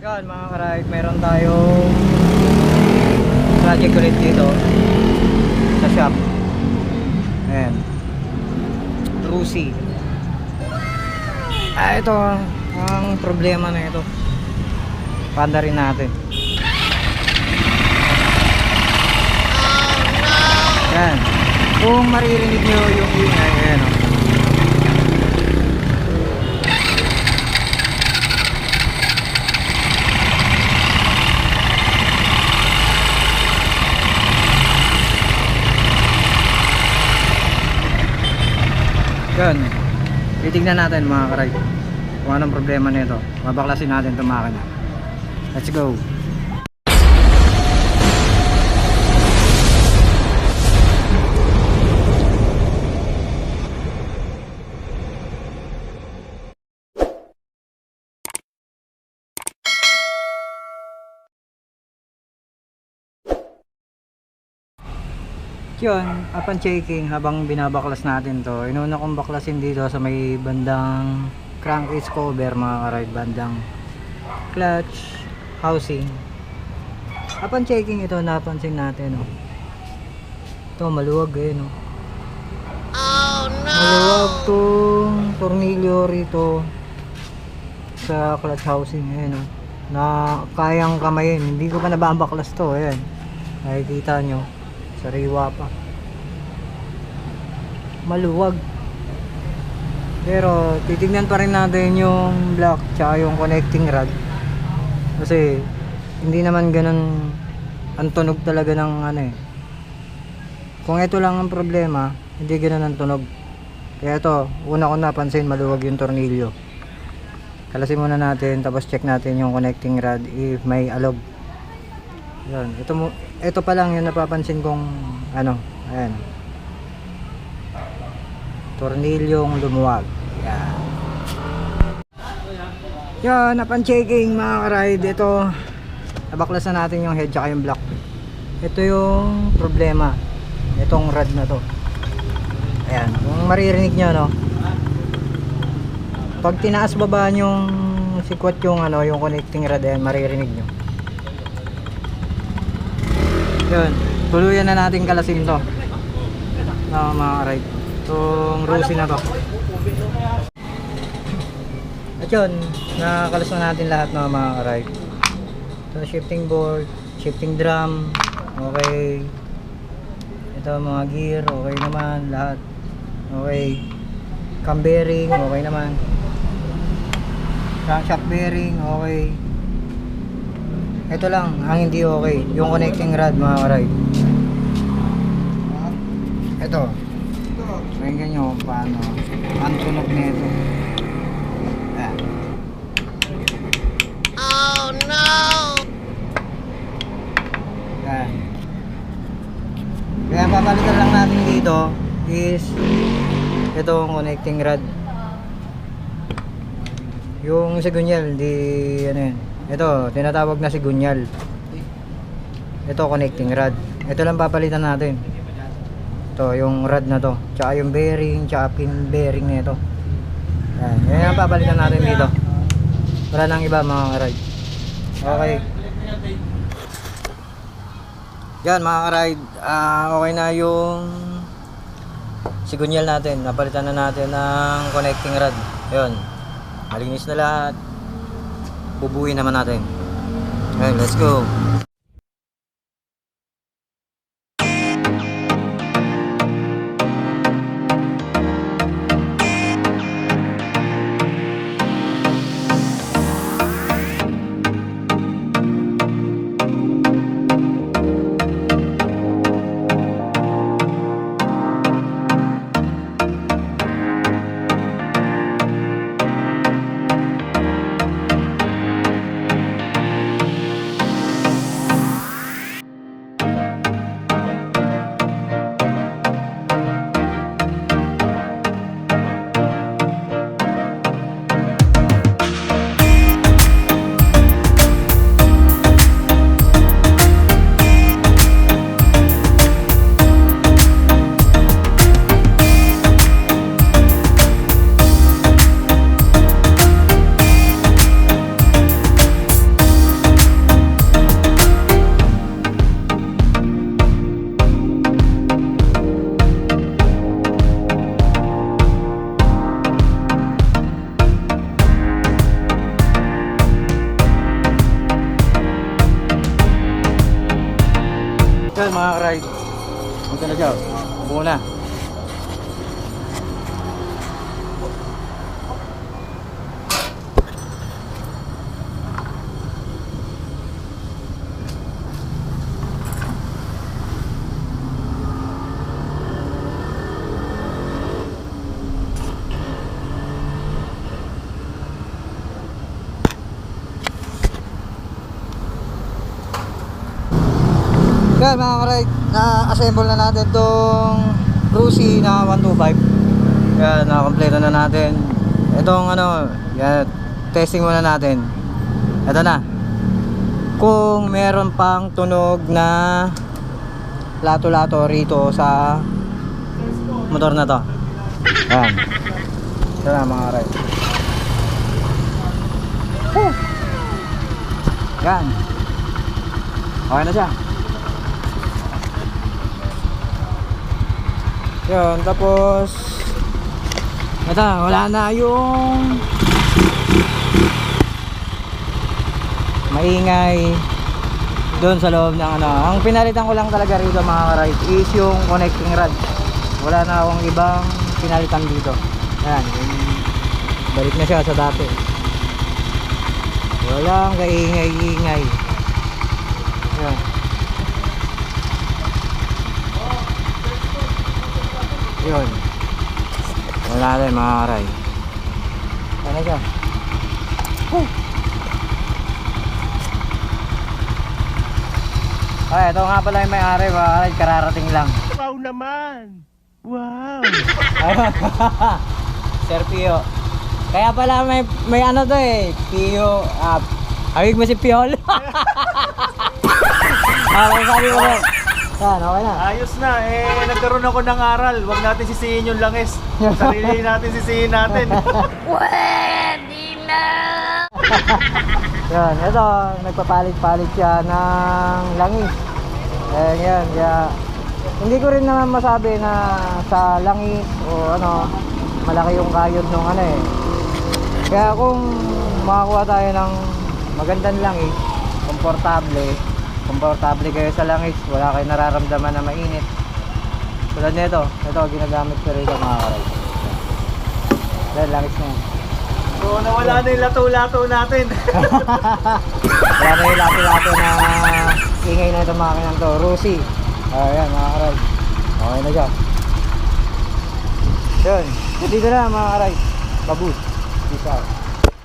Yan mga karayot, meron tayong project ulit dito sa shop. Ayan. Rusi. Ah, ito ang problema na ito. Panda rin natin. Yan. Kung maririnig nyo yung ingay, ayan o. Yan. Titignan natin mga karay. Kung anong problema nito. Babaklasin natin itong makina. Let's go. Yun, upon checking habang binabaklas natin to, inuna kong baklasin dito sa may bandang crankcase cover mga karide, bandang clutch, housing. Upon checking ito, napansin natin, oh. Ito, maluwag eh, no? Oh, no! Maluwag tong tornilyo rito sa clutch housing, ayan, oh. Na kayang kamayin. Hindi ko pa nababaklas to, ayan. Nakikita nyo sariwa pa. Maluwag. Pero titignan pa rin natin yung block tsaka yung connecting rod. Kasi hindi naman ganun ang tunog talaga ng ano eh. Kung ito lang ang problema hindi ganun ang tunog. Kaya ito una ko napansin maluwag yung tornilyo. Kalasin muna natin tapos check natin yung connecting rod if may alog yan, ito mo ito pa lang yung napapansin kong ano, ayan. Tornilyong lumuwag. Yan. Yan, napan checking mga karide. Ito, nabaklas na natin yung head tsaka yung block. Ito yung problema. Itong rod na to. Ayan, kung maririnig nyo, no. Pag tinaas baba yung sikwat yung ano, yung connecting rod, ayan, maririnig nyo. Yun, tuluyan na natin kalasin to. Na mga ride. Itong Rusi na to. At yun, nakakalas na natin lahat ng mga ride. Ito shifting board, shifting drum, okay. Ito mga gear, okay naman lahat. Okay. Cam bearing, okay naman. Crankshaft bearing, okay. Ito lang, ang hindi okay. Yung connecting rod mga karay. Ito. Pakinggan nyo kung paano. Ang tunog nito. Oh no! Ayan. Kaya papalitan lang natin dito is itong connecting rod. Yung sigunyal, di ano yun. Ito, tinatawag na sigunyal. Ito connecting rod. Ito lang papalitan natin. Ito, yung rod na to. Tsaka yung bearing, tsaka pin bearing na ito. Yan, yan ang papalitan natin dito. Wala nang iba mga ride. Okay. Yan mga ride, ah okay na yung sigunyal natin. Napalitan na natin ng connecting rod. Yun. Malinis na lahat bubuin naman natin. Okay, let's go. Siya. Buo na. Yan mga karide, na-assemble na natin tong Rusi na 125. Yan, nakakompleto na natin. Itong ano, yan, testing muna natin. Ito na. Kung meron pang tunog na lato-lato rito sa motor na to. Yan. Ito na mga. Woo! Yan. Okay na siya. Yun, tapos Ito, wala na yung maingay doon sa loob ng ano. Ang pinalitan ko lang talaga rito mga karide is yung connecting rod. Wala na akong ibang pinalitan dito. Yan, balik na siya sa dati. Walang kaingay-ingay. Yan. Yun. Wala rin mga karay. Ano siya? Woo! Ay, ito nga pala yung may-ari mga karay. Kararating lang. Wow naman! Wow! Sir Pio. Kaya pala may may ano to eh. Pio. Ah, awig mo si Piol. ah, kung sabi ko. Yan, okay na. Ayos na, eh, nagkaroon ako ng aral. Huwag natin sisihin yung langis. Sarili natin sisihin natin. Yan, ito, nagpapalit-palit siya ng langis. Ayan yan, kaya hindi ko rin naman masabi na sa langis o ano, malaki yung kayod nung ano eh. Kaya kung makakuha tayo ng magandang langis, komportable, komportable kayo sa langis, wala kayo nararamdaman na mainit. Tulad nito, ito ginagamit ko rito mga karay. Dahil langis na yan. So, nawala na yung lato-lato natin. Wala na yung lato-lato na ingay na itong makinang to. Rusi. Ayan mga karay. Okay na siya. Yun. Dito na mga karay. Babu. Peace out.